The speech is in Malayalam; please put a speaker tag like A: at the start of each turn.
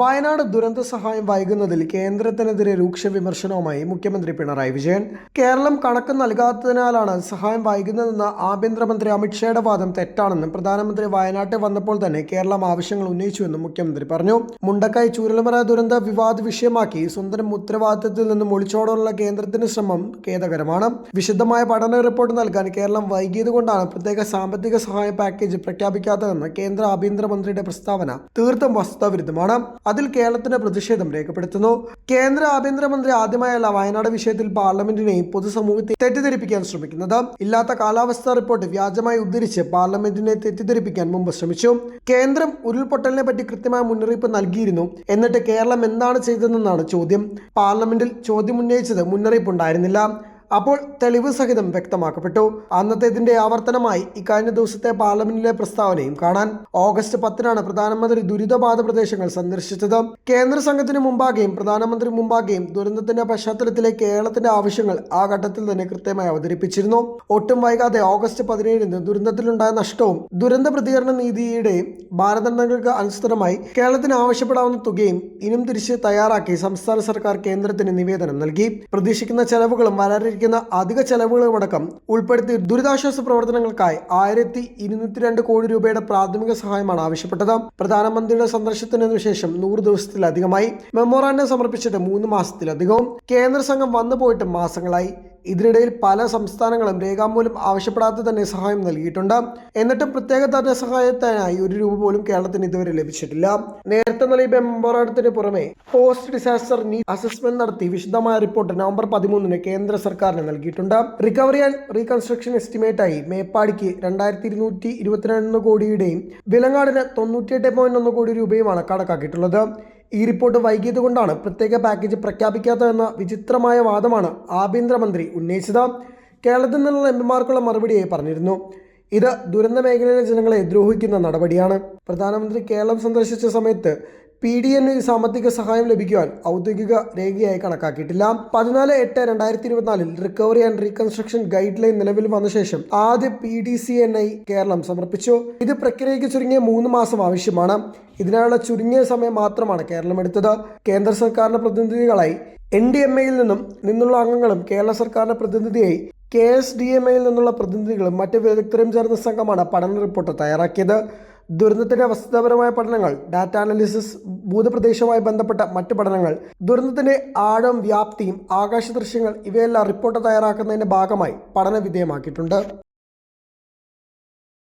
A: വയനാട് ദുരന്ത സഹായം വൈകുന്നതിൽ കേന്ദ്രത്തിനെതിരെ രൂക്ഷ വിമർശനവുമായി മുഖ്യമന്ത്രി പിണറായി വിജയൻ. കേരളം കണക്ക് നൽകാത്തതിനാലാണ് സഹായം വൈകുന്നതെന്ന ആഭ്യന്തരമന്ത്രി അമിത്ഷായുടെ വാദം തെറ്റാണെന്നും പ്രധാനമന്ത്രി വയനാട്ടിൽ വന്നപ്പോൾ തന്നെ കേരളം ആവശ്യങ്ങൾ ഉന്നയിച്ചുവെന്നും മുഖ്യമന്ത്രി പറഞ്ഞു. മുണ്ടക്കായി ചൂരൽമല ദുരന്ത വിവാദ വിഷയമാക്കി സ്വന്തം ഉത്തരവാദിത്തത്തിൽ നിന്നും ഒളിച്ചോടാനുള്ള കേന്ദ്രത്തിന്റെ ശ്രമം ഖേദകരമാണ്. വിശദമായ പഠന റിപ്പോർട്ട് നൽകാൻ കേരളം വൈകിയതുകൊണ്ടാണ് പ്രത്യേക സാമ്പത്തിക സഹായ പാക്കേജ് പ്രഖ്യാപിക്കാത്തതെന്ന് കേന്ദ്ര ആഭ്യന്തരമന്ത്രിയുടെ പ്രസ്താവന തീർത്തും വസ്തുതാവിരുദ്ധമാണ്. അതിൽ കേരളത്തിന്റെ പ്രതിഷേധം രേഖപ്പെടുത്തുന്നു. കേന്ദ്ര ആഭ്യന്തരമന്ത്രി ആദ്യമായല്ല വയനാട് വിഷയത്തിൽ പാർലമെന്റിനെയും പൊതുസമൂഹത്തെ തെറ്റിദ്ധരിപ്പിക്കാൻ ശ്രമിക്കുന്നത്. ഇല്ലാത്ത കാലാവസ്ഥാ റിപ്പോർട്ട് വ്യാജമായി ഉദ്ധരിച്ച് പാർലമെന്റിനെ തെറ്റിദ്ധരിപ്പിക്കാൻ മുമ്പ് ശ്രമിച്ചു. കേന്ദ്രം ഉരുൾപൊട്ടലിനെ പറ്റി കൃത്യമായ മുന്നറിയിപ്പ് നൽകിയിരുന്നു. എന്നിട്ട് കേരളം എന്താണ് ചെയ്തതെന്നാണ് ചോദ്യം. പാർലമെന്റിൽ ചോദ്യം ഉന്നയിച്ചത് മുന്നറിയിപ്പ് ഉണ്ടായിരുന്നില്ല. അപ്പോൾ തെളിവ് സഹിതം വ്യക്തമാക്കപ്പെട്ടു. അന്നത്തേതിന്റെ ആവർത്തനമായി ഇക്കഴിഞ്ഞ ദിവസത്തെ പാർലമെന്റിലെ പ്രസ്താവനയും കാണാൻ ഓഗസ്റ്റ് പത്തിനാണ് പ്രധാനമന്ത്രി ദുരിതബാധ പ്രദേശങ്ങൾ സന്ദർശിച്ചത്. കേന്ദ്ര സംഘത്തിന് മുമ്പാകെയും പ്രധാനമന്ത്രി മുമ്പാകെയും ദുരന്തത്തിന്റെ പശ്ചാത്തലത്തിലെ കേരളത്തിന്റെ ആവശ്യങ്ങൾ ആ ഘട്ടത്തിൽ തന്നെ കൃത്യമായി അവതരിപ്പിച്ചിരുന്നു. ഒട്ടും വൈകാതെ ഓഗസ്റ്റ് പതിനേഴിന് ദുരന്തത്തിലുണ്ടായ നഷ്ടവും ദുരന്ത പ്രതികരണ നീതിയുടെയും മാനദണ്ഡങ്ങൾക്ക് അനുസൃതമായി കേരളത്തിന് ആവശ്യപ്പെടാവുന്ന തുകയും ഇനും തിരിച്ച് തയ്യാറാക്കി സംസ്ഥാന സർക്കാർ കേന്ദ്രത്തിന് നിവേദനം നൽകി. പ്രതീക്ഷിക്കുന്ന ചെലവുകളും വരാനിരിക്കുന്ന അധിക ചെലവുകളുമടക്കം ഉൾപ്പെടുത്തി ദുരിതാശ്വാസ പ്രവർത്തനങ്ങൾക്കായി ആയിരത്തി ഇരുന്നൂറ്റി രണ്ട് കോടി രൂപയുടെ പ്രാഥമിക സഹായമാണ് ആവശ്യപ്പെട്ടത്. പ്രധാനമന്ത്രിയുടെ സന്ദർശനത്തിന് ശേഷം നൂറ് ദിവസത്തിലധികമായി മെമ്മോറാണ്ടം സമർപ്പിച്ചിട്ട് മൂന്ന് മാസത്തിലധികവും. കേന്ദ്ര സംഘം വന്നു പോയിട്ട് മാസങ്ങളായി. ഇതിനിടയിൽ പല സംസ്ഥാനങ്ങളും രേഖാമൂലം ആവശ്യപ്പെടാതെ തന്നെ സഹായം നൽകിയിട്ടുണ്ട്. എന്നിട്ടും പ്രത്യേക ധനസഹായത്തിനായി ഒരു രൂപ പോലും കേരളത്തിന് ഇതുവരെ ലഭിച്ചിട്ടില്ല. നേരത്തെ നൽകിയ മെമ്പറാടത്തിന് പുറമെ പോസ്റ്റ് ഡിസാസ്റ്റർ നീ അസസ്മെന്റ് നടത്തി വിശദമായ റിപ്പോർട്ട് നവംബർ പതിമൂന്നിന് കേന്ദ്ര സർക്കാരിന് നൽകിയിട്ടുണ്ട്. റിക്കവറി ആൻഡ് റീകൺസ്ട്രക്ഷൻ എസ്റ്റിമേറ്റ് ആയി മേപ്പാടിക്ക് രണ്ടായിരത്തി ഇരുന്നൂറ്റി ഇരുപത്തിരണ്ട് കോടിയുടെയും വിലങ്ങാടിന് തൊണ്ണൂറ്റിയെട്ട് പോയിന്റ് ഒന്ന് കോടി രൂപയുമാണ് കണക്കാക്കിയിട്ടുള്ളത്. ഈ റിപ്പോർട്ട് വൈകിയത് കൊണ്ടാണ് പ്രത്യേക പാക്കേജ് പ്രഖ്യാപിക്കാത്തതെന്ന വിചിത്രമായ വാദമാണ് ആഭ്യന്തരമന്ത്രി ഉന്നയിച്ചത്. കേരളത്തിൽ നിന്നുള്ള എം പിമാർക്കുള്ള മറുപടിയായി പറഞ്ഞിരുന്നു. ഇത് ദുരന്ത മേഖലയിലെ ജനങ്ങളെ ദ്രോഹിക്കുന്ന നടപടിയാണ്. പ്രധാനമന്ത്രി കേരളം സന്ദർശിച്ച സമയത്ത് പി ഡി എന് സാമ്പത്തിക സഹായം ലഭിക്കുവാൻ ഔദ്യോഗിക രേഖയായി കണക്കാക്കിയിട്ടില്ല. പതിനാല് എട്ട് രണ്ടായിരത്തി ഇരുപത്തിനാലിൽ recovery and reconstruction guideline നിലവിൽ വന്ന ശേഷം ആദ്യ P D C N I Keralam സമർപ്പിച്ചു. ഇത് പ്രക്രിയയ്ക്ക് ചുരുങ്ങിയ മൂന്ന് മാസം ആവശ്യമാണ്. ഇതിനായുള്ള ചുരുങ്ങിയ സമയം മാത്രമാണ് കേരളം എടുത്തത്. കേന്ദ്ര സർക്കാരിന്റെ പ്രതിനിധികളായി എൻ ഡി എം എയിൽ നിന്നും നിന്നുള്ള അംഗങ്ങളും കേരള സർക്കാരിന്റെ പ്രതിനിധിയായി കെ എസ് ഡി എം എയിൽ നിന്നുള്ള പ്രതിനിധികളും മറ്റ് വിദഗ്ധരും ചേർന്ന സംഘമാണ് പഠന റിപ്പോർട്ട് തയ്യാറാക്കിയത്. ദുരന്തത്തിന്റെ വസ്തുതാപരമായ പഠനങ്ങൾ ഡാറ്റ അനാലിസിസ് ഭൂതപ്രദേശവുമായി ബന്ധപ്പെട്ട മറ്റ് പഠനങ്ങൾ ദുരന്തത്തിന്റെ ആഴം വ്യാപ്തിയും ആകാശ ദൃശ്യങ്ങൾ ഇവയെല്ലാം റിപ്പോർട്ട് തയ്യാറാക്കുന്നതിന്റെ ഭാഗമായി പഠന വിധേയമാക്കിയിട്ടുണ്ട്.